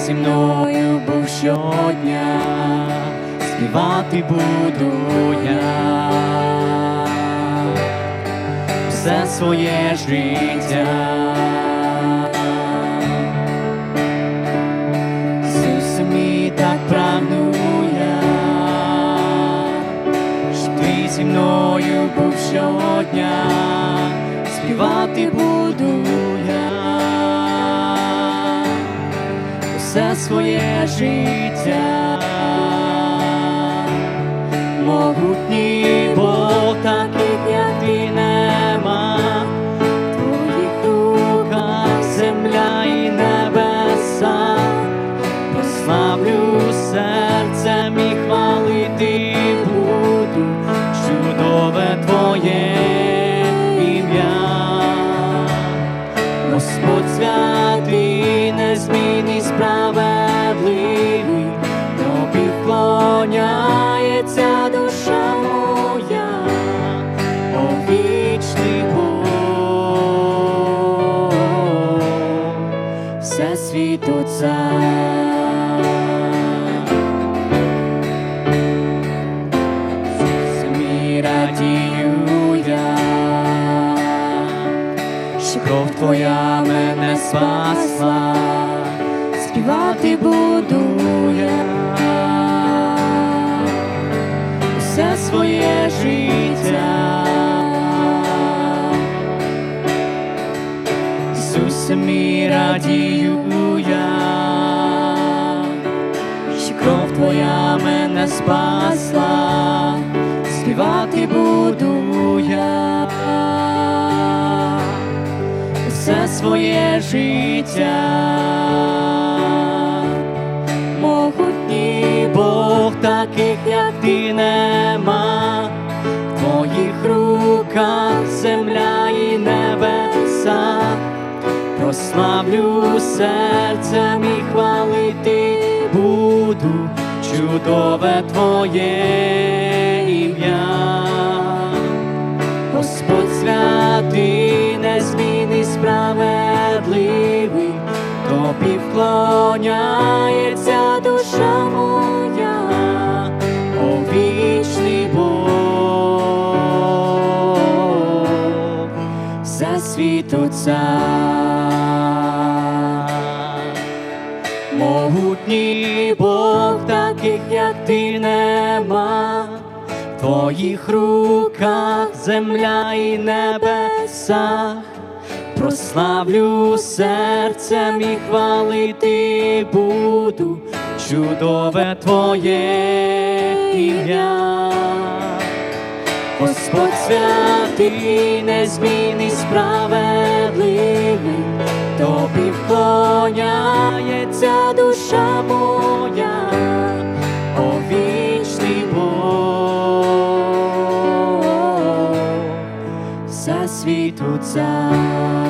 зі мною був щодня, співати буду я все своє життя. Мій так прагну я, щоб ти зі мною був щодня, співати буду все своє життя. Могутній Бог, таких як ти нема, в твоїх руках земля і небеса, прославлю серцем і хвалити буду, чудове твоє ім'я. Господь святий, що кров твоя мене спасла, співати буду я. Все своє життя. Ісусе мій радію я, що кров твоя мене спасла, співати своє життя. Могутній Бог, таких як ти нема, в твоїх руках земля і небеса, прославлю серцем і хвалити буду, чудове твоє ім'я. Господь тобі вклоняється душа моя, о вічний Бог, все світу цар. Могутній Бог, таких як ти нема, в твоїх руках земля і небеса, прославлю серцем і хвалити буду, чудове твоє ім'я. Господь святий, незмінний, справедливий, тобі вклоняється душа моя, о вічний Бог, все світу цар.